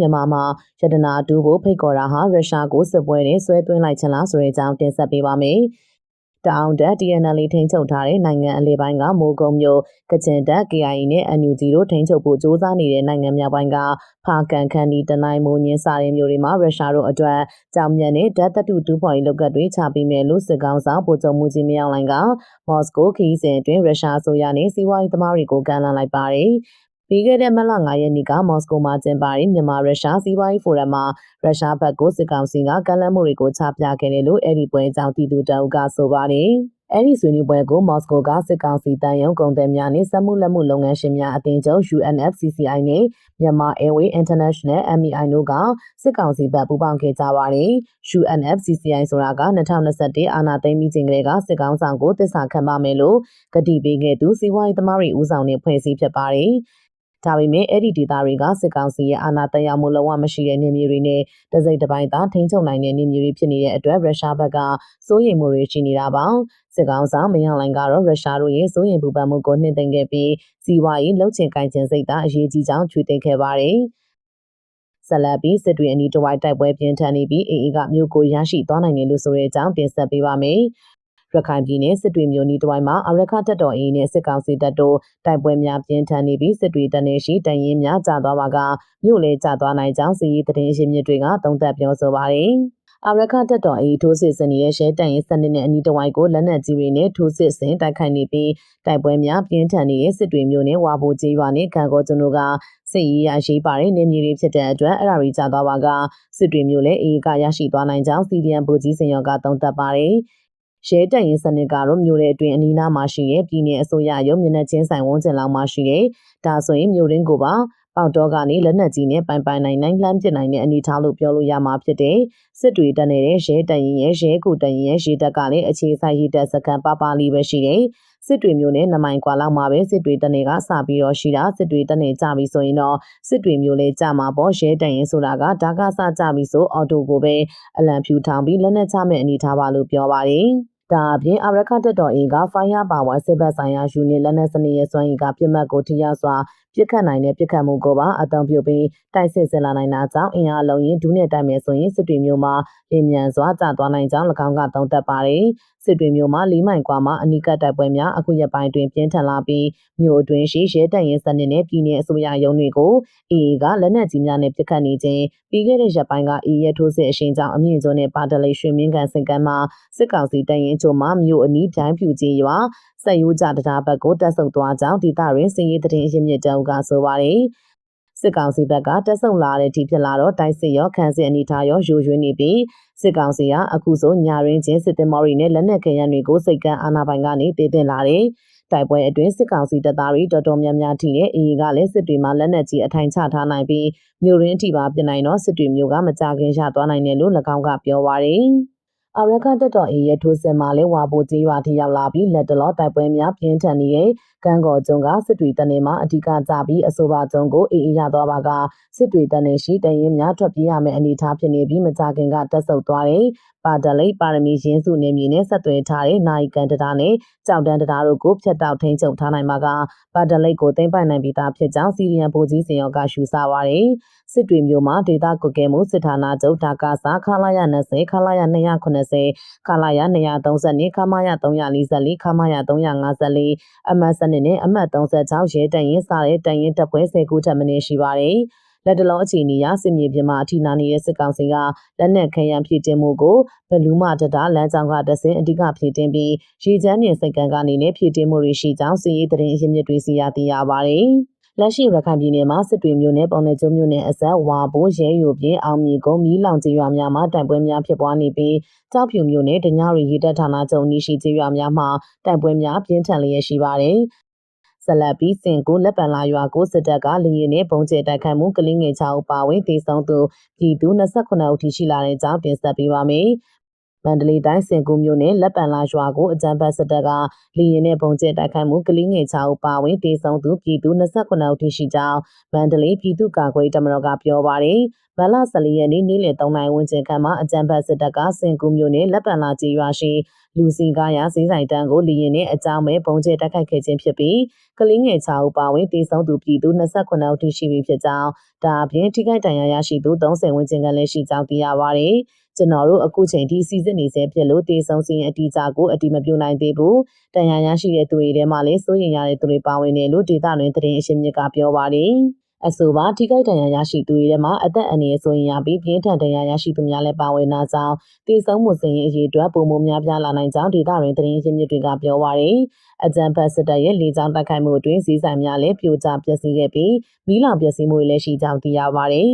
မြန်မာမှာရတနာတူကိုဖိတ်ခေါ်တာဟာရုရှားကိုစစ်ပွဲနဲ့ဆွဲသွင်းလိုက်ချင်လားဆိုတဲ့အကြောင်းတင်ဆက်ပေးပါမယ်။တောင်တက် TNL ထိန်းချုပ်ထားတဲ့နိုင်ငံအလဲပိုင်းကမိုးကုံမြို့ကချင်တက် KIA နဲ့ NUG တို့ထိန်းချုပ်ဖို့စ조사နေတဲ့နိုင်ငံမြောက်ပိုင်းကဖာကန်ခန်ဒီတနိုင်မိုးညင်းစာတဲ့မြို့တွေမှာရုရှားတို့အတွက်ကြောင်မြန်နဲ့ဓာတ်တတုတူဖော်ရေးလုပ်ကတ်တွေချပေးမယ်လို့စစ်ကောင်ဆောင်ပို့ချုပ်မှုကြီးမြောက်လိုင်းကမော်စကိုခီးစဉ်အတွင်းရုရှားအစိုးရနဲ့စီးပွားရေးသမားတွေကိုကန်လန့်လိုက်ပါတယ်။ ပြီးခဲ့တဲ့မလ9ရက်နေ့ကမော်စကိုမှာကျင်းပတဲ့မြန်မာရုရှားစီးပွားရေးဖိုရမ်မှာရုရှားဘက်ကိုစစ်ကောင်စီကကန့်လန့်မှုတွေကိုချပြခဲ့တယ်လို့အဲ့ဒီပွဲအကြောင်းတည်သူတအုပ်ကဆိုပါတယ်။အဲ့ဒီဆွေးနွေးပွဲကိုမော်စကိုကစစ်ကောင်စီတန်ယုံကုန်သည်များနှင့်စက်မှုလက်မှုလုပ်ငန်းရှင်များအသင်းချုပ် UNFCCI နဲ့မြန်မာ Airway International MEI တို့ကစစ်ကောင်စီဘက်ပူးပေါင်းခဲ့ကြပါတယ်။ UNFCCI ဆိုတာက2021အာဏာသိမ်းပြီးချိန်ကလေးကစစ်ကောင်ဆောင်ကိုတစ္ဆာခံပါမယ်လို့ကတိပေးခဲ့သူစီးပွားရေးသမားတွေဦးဆောင်တဲ့ဖွဲ့စည်းဖြစ်ပါတယ်။ ဒါပေမဲ့အဲ့ဒီဒေသတွေကစစ်ကောင်စီရဲ့အာဏာတရားမှုလုံးဝမရှိတဲ့နေမျိုးတွေနဲ့တစိမ့်တစ်ပိုင်းသာထိန်းချုပ်နိုင်တဲ့နေမျိုးတွေဖြစ်နေတဲ့အတွက်ရုရှားဘက်ကစိုးရိမ်မှုတွေရှိနေတာပါစစ်ကောင်ဆောင်မင်းအောင်လိုင်ကတော့ရုရှားတို့ရဲ့စိုးရိမ်ပူပန်မှုကိုနှိမ့်သိမ်းခဲ့ပြီးစီးပွားရေးလှုပ်ချင်ကိုင်ချင်စိတ်သာအရေးကြီးကြောင်းချွေသိမ်းခဲ့ပါတယ်ဆက်လက်ပြီးစစ်တွေအနီးတစ်ဝိုက်တိုက်ပွဲပြင်းထန်နေပြီးအေအေကမြို့ကိုရရှိသွားနိုင်တယ်လို့ဆိုတဲ့အကြောင်းတင်ဆက်ပေးပါမယ်။ ရခိုင်ပြည်နယ်စစ်တွေမျိုးနီတဝိုင်းမှာအရခတပ်တော်အေးနဲ့စစ်ကောင်စီတပ်တို့တိုက်ပွဲများပြင်းထန်နေပြီးစစ်တွေတနေရှိတရင်များကြာသွားပါကမြို့လေကြာသွားနိုင်ကြောင်းစီရေးသတင်းရှင်မြစ်တွေကသုံးသပ်ပြောဆိုပါတယ်။အာရခတက်တော်အေးထိုးစစ်ဆင်နေတဲ့ရဲတန်ရင်စနစ်နဲ့အနီးတစ်ဝိုက်ကိုလက်နက်ကြီးတွေနဲ့ထိုးစစ်ဆင်တိုက်ခိုက်နေပြီးတိုက်ပွဲများပြင်းထန်နေတဲ့စစ်တွေမျိုးနဲ့ဝါဘိုကြီးရွာနဲ့ခံကောကျွန်းတို့ကစစ်ရေးရရှိပါတဲ့နေမြေတွေဖြစ်တဲ့အတွက်အရာရီကြသွားပါကစစ်တွေမျိုးလည်းအေးကရရှိသွားနိုင်ကြောင်းစီဒီအမ်ဘူကြီးစင်ရောကသုံးသပ်ပါတယ်။ ရဲတပ်ရင်းစနစ်ကတော့မြို့ရဲ့အတွင်းအနီးနားမှာရှိတဲ့ပြည်내အစိုးရရုံးမျက်နှာချင်းဆိုင်ဝန်းကျင်လောက်မှာရှိတဲ့ဒါဆိုရင်မြို့ရင်းကိုပါပေါတော့ကနေလက်နက်ကြီးနဲ့ပိုင်ပိုင်နိုင်နိုင်လှမ်းပစ်နိုင်တဲ့အနေအထားလို့ပြောလို့ရမှာဖြစ်တဲ့စစ်တွေတက်နေတဲ့ရဲတရင်ရဲ့ရဲကူတရင်ရဲ့ရေတက်ကလည်းအခြေဆိုင်ရေတက်စကန်ပပလီပဲရှိတယ်စစ်တွေမျိုးနဲ့နမိုင်ကွာလောက်မှာပဲစစ်တွေတနေကစပြီးတော့ရှိတာစစ်တွေတနေကြပြီဆိုရင်တော့စစ်တွေမျိုးလေးကြမှာပေါ့ရဲတရင်ဆိုတာကဒါကစကြပြီဆိုအော်တိုကိုပဲအလံဖြူထောင်ပြီးလက်နက်ချမဲ့အနေထားပါလို့ပြောပါတယ် ဒါအပြင်အာရခတက်တော်အင်က Fire Power စစ်ဘက်ဆိုင်ရာယူနစ်လက်နက်စနစ်ရဲ့စွမ်းရည်ကပြစ်မှတ်ကိုထိရောက်စွာ ပြစ်ခတ်နိုင်တဲ့ပြစ်ခတ်မှုကိုပါအသုံးပြုပြီးတိုက်စစ်ဆင်လာနိုင်တာကြောင့်အင်အားလုံးရင်ဒူးနဲ့တိုက်မယ်ဆိုရင်စစ်တွေမျိုးမှာလင်းမြန်စွာကျသွားနိုင်ကြောင်း၎င်းကသုံးသပ်ပါတယ်။စစ်တွေမျိုးမှာလေးမိုင်ကွာမှာအနိကတိုက်ပွဲများအခုရက်ပိုင်းတွင်ပြင်းထန်လာပြီးမြို့အတွင်းရှိရဲတပ်ရင်းစနစ်နဲ့ပြည်내အစိုးရရုံးတွေကိုအေအေကလက်နက်ကြီးများနဲ့ပစ်ခတ်နေခြင်းပြီးခဲ့တဲ့ရက်ပိုင်းကအေအေရဲ့ထိုးစစ်အရှိန်ကြောင့်အမြင့်ကျွန်းနဲ့ပါတလိရွှေမင်းကန်စင်ကမ်းမှာစစ်ကောင်စီတပ်ရင်းချို့မှမြို့အနီးပြိုင်းဖြူကြီးရွာ စက်ရိုးကြတရားဘက်ကိုတက်ဆုပ်သွားကြောင်းဒေသတွင်စည်ရေးသတင်းရင်းမြစ်တောင်ကဆိုပါတယ်စစ်ကောင်စီဘက်ကတက်ဆုံလာတဲ့အထိဖြစ်လာတော့တိုက်စစ်ရောခန်းစစ်အနီထားရောယူရွေးနေပြီးစစ်ကောင်စီကအခုဆိုညာရင်းချင်းစစ်တင်မော်ရီနဲ့လက်နက်ခဲယမ်းတွေကိုစိတ်ကန်းအာဏာပိုင်ကနေတည်တင်လာတယ်တိုက်ပွဲအတွင်းစစ်ကောင်စီတပ်သားတွေတော်တော်များများထိတဲ့အေအေကလည်းစစ်တွေမှာလက်နက်ကြီးအထိုင်ချထားနိုင်ပြီးမြို့ရင်းအထိပါပြင်နိုင်တော့စစ်တွေမျိုးကမကြခင်ရသွားနိုင်တယ်လို့၎င်းကပြောပါရယ် အရခတက်တော်အေးရဲ့ထိုးစစ်မှာလဲဝါပိုကြီးရွာထိရောက်လာပြီးလက်တလောတိုက်ပွဲများပြင်းထန်နေတဲ့ကန်းကော်ကျုံကစစ်တွေတနေမှာအဓိကကြပြီးအဆိုပါကျုံကိုအေးအေးရသွားပါကစစ်တွေတနေရှိတရင်များထွက်ပြေးရမယ့်အနေအထားဖြစ်နေပြီးမကြခင်ကတက်ဆုပ်သွားတဲ့ပါတလိပ်ပါရမီရင်းစုနေမြေနဲ့ဆက်သွယ်ထားတဲ့နိုင်ကန်တရာနဲ့ကြောက်တန်းတရာတို့ကိုဖျက်တောက်ထိန်ချုပ်ထားနိုင်မှာကပါတလိပ်ကိုသိမ်းပိုက်နိုင်ပြီးသားဖြစ်ကြောင်းစီရီယံဗိုလ်ကြီးစင်ရောကရှုစားပါရယ် စစ်တွေမျိုးမှာဒေတာကွက်ကဲမှုစစ်ဌာနချုပ်ဒါကာစာခလာရ20ခလာရ290ခလာရ230ခမာရ344ခမာရ354အမတ်စနစ်နဲ့အမတ်36ရဲတရင်စားတဲ့တရင်တပ်ပွဲ10ခုထပ်မင်းရှိပါတယ်လက်တလုံးအခြေအနေအရစစ်မြေပြင်မှာအထီနာနေတဲ့စစ်ကောင်စီကလက်နက်ခဲယမ်းဖြည့်တင်မှုကိုဘလူးမတတာလမ်းကြောင်းကတဆင်အဓိကဖြည့်တင်ပြီးရေချမ်းပြင်စိတ်ကံကနေနဲ့ဖြည့်တင်မှုတွေရှိကြောင်းစီရေးသတင်းရင်းမြစ်တွေစီရသိရပါတယ်။ လက်ရှိရခိုင်ပြည်နယ်မှာစစ်တွေမျိုးနဲ့ပုံနယ်ကျုံမျိုးနဲ့အဆက်ဝါဘိုးရဲယူပြင်းအောင်မြေကုန်းမီးလောင်ကျေးရွာများမှာတိုင်ပွဲများဖြစ်ပွားနေပြီးကြောက်ဖြူမျိုးနဲ့ဒညရီရေတပ်ဌာနချုပ်နီရှိကျေးရွာများမှာတိုင်ပွဲများပြင်းထန်လျက်ရှိပါတယ်။ဆက်လက်ပြီးစင်ကိုလက်ပံလာရွာကိုစစ်တပ်ကလင်းရင်နဲ့ပုံကျဲတိုက်ခိုက်မှုကလင်းငယ်ချောင်းပါဝင်တည်ဆုံသူပြည်သူ28ဦးထိရှိလာတဲ့ကြောင်းတင်ဆက်ပေးပါမယ် မန္တလေးတိုင်းစင်ကူးမြို့နယ်လက်ပံလာရွာကိုအကြမ်းဖက်စစ်တပ်ကလေရင်နဲ့ပုံကျဲတိုက်ခိုက်မှုကလေးငယ်6ဦးပါဝင်တေဆုံးသူပြည်သူ29ဦးထိရှိကြောင်းမန္တလေးပြည်သူ့ကာကွယ်ရေးတပ်မတော်ကပြောပါတယ်။မလ14ရက်နေ့နေ့လယ်3နာရီဝန်းကျင်ခန့်မှာအကြမ်းဖက်စစ်တပ်ကစင်ကူးမြို့နယ်လက်ပံလာကြီးရွာရှိလူစီကားရဈေးဆိုင်တန်းကိုလေရင်နဲ့အကြောင်းမဲ့ပုံကျဲတိုက်ခိုက်ခဲ့ခြင်းဖြစ်ပြီးကလေးငယ်6ဦးပါဝင်တေဆုံးသူပြည်သူ29ဦးထိရှိပြီဖြစ်ကြောင်းဒါအပြင်ထိခိုက်ဒဏ်ရာရရှိသူ30ဝန်းကျင်ကလည်းရှိကြောင်းသိရပါတယ်။ ကျွန်တော်တို့အခုချိန်ထိစီစစ်နေဆဲဖြစ်လို့တေဆုံးစီရင်အတီးကြကိုအတီးမပြုနိုင်သေးဘူး။တန်ရာရရှိတဲ့သူတွေထဲမှာလည်းစိုးရင်ရတဲ့သူတွေပါဝင်တယ်လို့ဒေသတွင်သတင်းအရှင်မြစ်ကပြောပါတယ်။အဆိုပါထိခိုက်ဒဏ်ရာရရှိသူတွေထဲမှာအသက်အန္တရာယ်ဆိုရင်ရပြီးပြင်းထန်ဒဏ်ရာရရှိသူများလည်းပါဝင်လာကြောင်းတေဆုံးမှုစင်ရင်အရေးအတွက်ပုံမများပြားလာနိုင်ကြောင်းဒေသတွင်သတင်းရင်းမြစ်တွေကပြောပါရယ်အကြံဖတ်စစ်တပ်ရဲ့လေကြောင်းတိုက်ခိုက်မှုအတွင်းစီးဆိုင်များလည်းပြိုကျပျက်စီးခဲ့ပြီးမိလောင်ပျက်စီးမှုတွေလည်းရှိကြောင်းသိရပါရယ်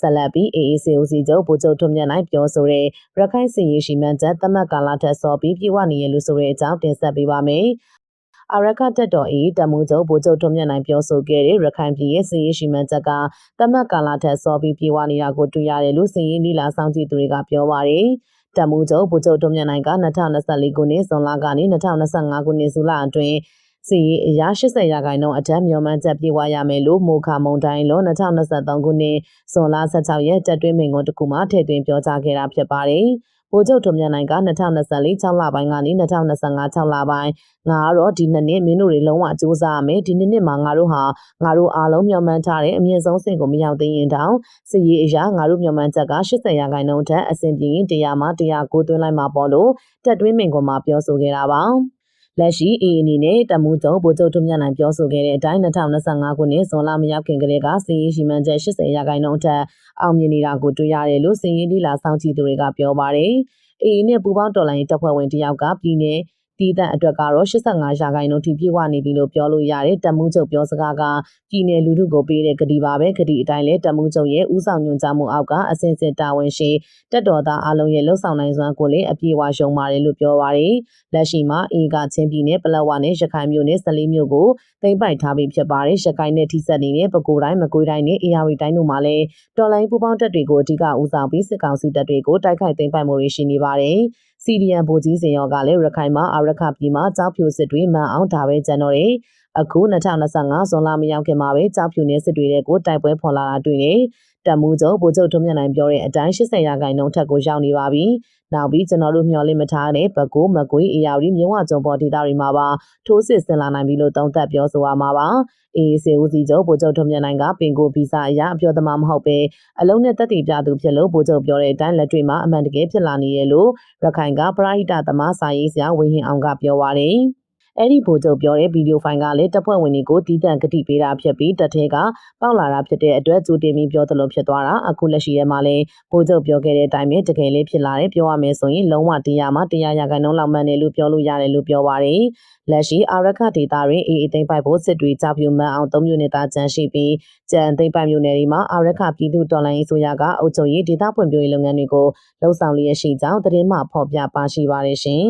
ဆက်လက်ပြီး AACOC ချုပ်ဗိုလ်ချုပ်ထွန်းမြတ်နိုင်ပြောဆိုတဲ့ရခိုင်စစ်ရေးရှိမှန်းချက်တမတ်ကာလထက်စောပြီးပြေဝနေရလို့ဆိုတဲ့အကြောင်းတင်ဆက်ပေးပါမယ်။အာရခတက်တော်အေးတမှုချုပ်ဗိုလ်ချုပ်ထွန်းမြတ်နိုင်ပြောဆိုခဲ့တဲ့ရခိုင်ပြည်ရဲ့စစ်ရေးရှိမှန်းချက်ကတမတ်ကာလထက်စောပြီးပြေဝနေတာကိုတွေ့ရတယ်လို့စစ်ရေးလီလာဆောင်ကြည့်သူတွေကပြောပါတယ်။တမှုချုပ်ဗိုလ်ချုပ်ထွန်းမြတ်နိုင်က2024ခုနှစ်ဇွန်လကနေ2025ခုနှစ်ဇူလိုင်အတွင်း စီရေးအရာ80ရာခိုင်နှုန်းအထက်မျှော်မှန်းချက်ပြေဝရမယ်လို့မိုခါမုံတိုင်းလော2023ခုနှစ်ဇွန်လ16ရက်တက်တွင်းမိန်ကွန်းတစ်ခုမှထည့်သွင်းပြောကြားခဲ့တာဖြစ်ပါတယ်။ဗိုလ်ချုပ်ထွန်းမြတ်နိုင်က2024 6လပိုင်းကနေ2025 6လပိုင်းငါကတော့ဒီနှစ်နှစ်မင်းတို့တွေလုံးဝစူးစမ်းရမယ်ဒီနှစ်နှစ်မှာငါတို့ဟာငါတို့အားလုံးမျှော်မှန်းထားတဲ့အမြင့်ဆုံးဆင့်ကိုမရောက်သေးရင်တောင်စစ်ရေးအရာငါတို့မျှော်မှန်းချက်က80ရာခိုင်နှုန်းထက်အဆင့်ပြေရင်100မှ109သွင်းလိုက်မှာပေါ့လို့တက်တွင်းမိန်ကွန်းမှာပြောဆိုခဲ့တာပါ။ လက်ရှိ AA အနေနဲ့တမှုချုပ်ဗိုလ်ချုပ်ထွန်းမြတ်နိုင်ပြောဆိုခဲ့တဲ့အတိုင်း2025ခုနှစ်ဇွန်လမရောက်ခင်ကလေးကစီးရီရှိမှန်ချက်80ရာခိုင်နှုန်းအထက်အောင်မြင်နေတာကိုတွေ့ရတယ်လို့စီးရီလီလာစောင့်ကြည့်သူတွေကပြောပါတယ်။ AA နဲ့ပူးပေါင်းတော်လှန်ရေးတပ်ဖွဲ့ဝင်တယောက်ကပြည်내 တီးတန့်အတွက်ကတော့85ရာခိုင်နှုန်းထိပြည့်ဝနေပြီလို့ပြောလို့ရတဲ့တမှုချုပ်ပြောစကားကပြည်내လူထုကိုပေးတဲ့ကတိပါပဲကတိအတိုင်းလဲတမှုချုပ်ရဲ့ဥဆောင်ညွှန်ကြားမှုအောက်ကအစဉ်စစ်တာဝန်ရှိတက်တော်သားအလုံးရဲ့လှုပ်ဆောင်နိုင်စွမ်းကိုလည်းအပြည့်အဝရှုံပါတယ်လို့ပြောပါတယ်လက်ရှိမှာအေကချင်းပြည်နယ်ပလက်ဝနဲ့ရခိုင်မြို့နယ်စလီမြို့ကိုသိမ်းပိုက်ထားပြီးဖြစ်ပါတယ်ရခိုင်နဲ့ထိစပ်နေတဲ့ပဲခူးတိုင်းမကွေးတိုင်းနဲ့အေရီတိုင်းတို့မှာလည်းတော်လိုင်းပူပေါင်းတပ်တွေကိုအဓိကဦးဆောင်ပြီးစစ်ကောင်စီတပ်တွေကိုတိုက်ခိုက်သိမ်းပိုက်မှုတွေရှိနေပါတယ် စီဒီအန်ဗိုလ်ကြီးစင်ရောကလည်းရခိုင်မှာအာရခပြည်မှာကြောက်ဖြူစစ်တွေမှန်အောင်ဒါပဲကျန်တော့တယ်အခု2025ဇွန်လမရောက်ခင်မှာပဲကြောက်ဖြူနဲ့စစ်တွေကိုတိုက်ပွဲဖော်လာတာတွေ့နေ တက်မှုချုပ်ဗိုလ်ချုပ်ထွန်းမြတ်နိုင်ပြောတဲ့အတိုင်း80ရာခိုင်နှုန်းထက်ကိုရောက်နေပါပြီ။နောက်ပြီးကျွန်တော်တို့မျှော်လင့်မထားတဲ့ဘကိုးမကွေးအေယာရီမြဝကျုံပေါ်ဒေသတွေမှာပါထိုးစစ်ဆင်လာနိုင်ပြီလို့သုံးသပ်ပြောဆိုရမှာပါ။အေးစေဦးစီချုပ်ဗိုလ်ချုပ်ထွန်းမြတ်နိုင်ကပင်ကိုဗီဇာအရအပြောသမားမဟုတ်ပဲအလုံးနဲ့တက်တည်ပြသူဖြစ်လို့ဗိုလ်ချုပ်ပြောတဲ့အတိုင်းလက်တွေ့မှာအမှန်တကယ်ဖြစ်လာနေရလို့ရခိုင်ကပရိဟိတသမားစာရေးဆရာဝင်းဟင်အောင်ကပြောပါတယ်။ အဲ့ဒီဗိုလ်ချုပ်ပြောတဲ့ဗီဒီယိုဖိုင်ကလည်းတပ်ဖွဲ့ဝင်တွေကိုတီးတန့်ကတိပေးတာဖြစ်ပြီးတပ်ထဲကပေါက်လာတာဖြစ်တဲ့အတွက်ကြိုတင်ပြီးပြောသလိုဖြစ်သွားတာအခုလက်ရှိရဲမှာလည်းဗိုလ်ချုပ်ပြောခဲ့တဲ့အတိုင်းပဲတကယ်လေးဖြစ်လာတယ်ပြောရမယ်ဆိုရင်လုံးဝတရားမှတရားရာခိုင်နှုန်းလောက်မှန်တယ်လို့ပြောလို့ရတယ်လို့ပြောပါတယ်လက်ရှိအာရခဒေတာတွင်အေးအသိမ့်ပိုက်ဖို့စစ်တွေကြောက်ပြူမှန်အောင်သုံးမျိုးနဲ့သားကြန့်ရှိပြီးကြံသိမ့်ပိုက်မျိုးနယ်တွေမှာအာရခပြည်သူတော်လှန်ရေးဆိုရကအုပ်ချုပ်ရေးဒေတာဖွံ့ဖြိုးရေးလုပ်ငန်းတွေကိုလှုံ့ဆော်လျက်ရှိကြောင်းသတင်းမှဖော်ပြပါရှိပါတယ်ရှင်